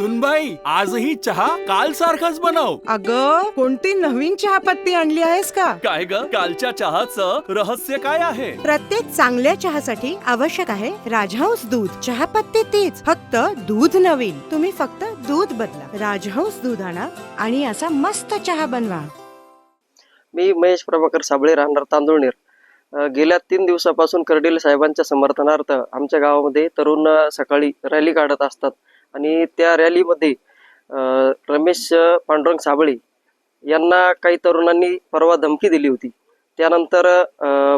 सुनबाई आजही चहा काल सारखाच बनव. अग कोणती नवीन चहापत्ती आणली आहेस का? काय ग? कालच्या चहाचं रहस्य काय आहे? प्रत्येक चांगल्या चहासाठी आवश्यक आहे राजहंस दूध. चहापत्ती तीच फक्त दूध नवीन. तुम्ही फक्त दूध बदला. राजहंस दूध आणा आणि असा मस्त चहा बनवा. मी महेश प्रभाकर साबळे राहणार तांदूळनेर. अ, गेल्या तीन दिवसापासून कर्डिले साहेबांच्या समर्थनार्थ आमच्या गावामध्ये तरुण अ, सकाळी रॅली काढत असतात. आणि त्या रॅलीमध्ये रमेश पांडुरंग साबळे यांना काही तरुणांनी परवा धमकी दिली होती. त्यानंतर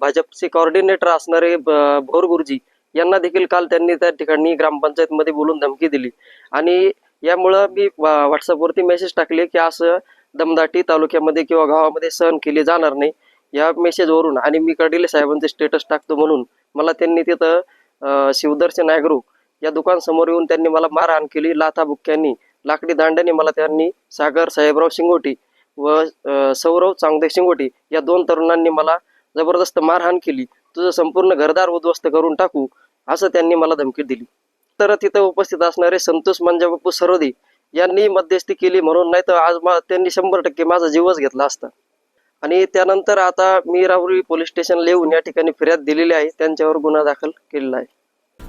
भाजपचे कॉर्डिनेटर असणारे ब- भोर गुरुजी यांना देखील काल त्यांनी त्या ठिकाणी ग्रामपंचायतमध्ये बोलून धमकी दिली. आणि यामुळं मी व्हॉट्सअपवरती मेसेज टाकले की असं दमदाटी तालुक्यामध्ये किंवा गावामध्ये सहन केले जाणार नाही या मेसेजवरून आणि मी कडीले साहेबांचे स्टेटस टाकतो म्हणून मला त्यांनी तिथं शिवदर्शन ॲग्रो या दुकानसमोर येऊन त्यांनी मला मारहाण केली. लाथा बुक्क्यांनी लाकडी दांड्याने मला त्यांनी सागर साहेबराव शिंगोटी व सौरव चांगदे शिंगोटी या दोन तरुणांनी मला जबरदस्त मारहाण केली. तुझं संपूर्ण घरदार उद्ध्वस्त करून टाकू असं त्यांनी मला धमकी दिली. तर तिथं उपस्थित असणारे संतोष मंजाबापू सरोदे यांनी मध्यस्थी केली म्हणून नाही तर आज मा- त्यांनी शंभर टक्के माझा जीवच घेतला असता. आणि त्यानंतर आता मी राहुरी पोलीस स्टेशन येऊन या ठिकाणी फिर्याद दिलेली आहे. त्यांच्यावर गुन्हा दाखल केलेला आहे.